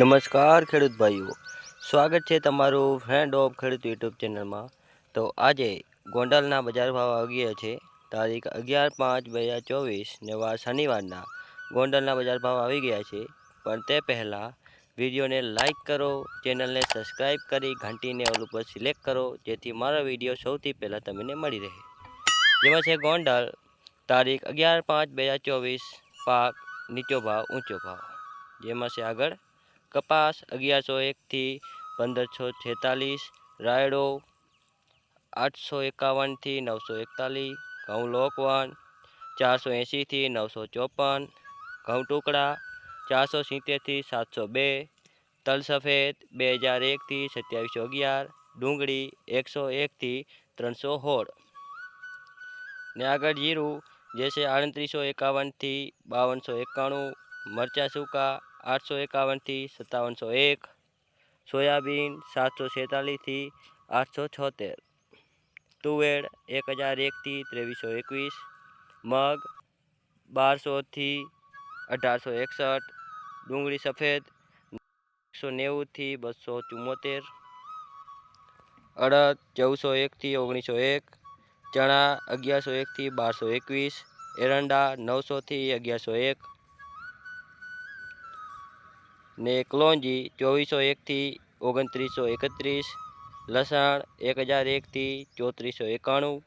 નમસ્કાર ખેડૂત ભાઈઓ. સ્વાગત છે તમારું ફ્રેન્ડ ઓફ ખેડૂત યુટ્યુબ ચેનલમાં. તો આજે ગોંડલના બજાર ભાવ આવી ગયા છે. તારીખ અગિયાર પાંચ બે હજાર ચોવીસ ને વાર શનિવારના ગોંડલના બજાર ભાવ આવી ગયા છે. પણ તે પહેલાં વિડીયોને લાઈક કરો, ચેનલને સબસ્ક્રાઈબ કરી, ઘંટીને ઓલ ઉપર સિલેક્ટ કરો, જેથી મારા વીડિયો સૌથી પહેલાં તમને મળી રહે. જેમાં છે ગોંડલ, તારીખ અગિયાર પાંચ બે હજાર ચોવીસ, પાક નીચો ભાવ ઊંચો ભાવ. જેમાં છે આગળ કપાસ, અગિયારસો એકથી પંદરસો છેતાલીસ, રાયડો આઠસો એકાવનથી નવસો એકતાલીસ, ઘઉં લોકવન ચારસો એંશીથી નવસો ચોપન, ઘઉં ટુકડા ચારસો સિત્તેરથી સાતસો બે, તલ સફેદ બે હજાર એકથી સત્યાવીસો અગિયાર, ડુંગળી એકસો એકથી ત્રણસો હોળ ને આગળ જીરું, જે છે આડત્રીસો એકાવનથી બાવનસો એકાણું, મરચાં સૂકા આઠસો એકાવનથી સત્તાવનસો એક, સોયાબીન સાતસો છેતાલીસથી આઠસો છોતેર, તુવેર એક હજાર એકથી ત્રેવીસો એકવીસ, મગ બારસોથી અઢારસો એકસઠ, ડુંગળી સફેદ એકસો નેવુંથી બસો ચુમ્મોતેર અડદ ચૌદસો એકથી ઓગણીસો એક, ચણા અગિયારસો એકથી બારસો એકવીસ, એરંડા નવસોથી અગિયારસો એક ને કલોંજી ચોવીસો એકથી ઓગણત્રીસો એકત્રીસ લસણ એક હજાર એકથી ચોત્રીસો એકાણું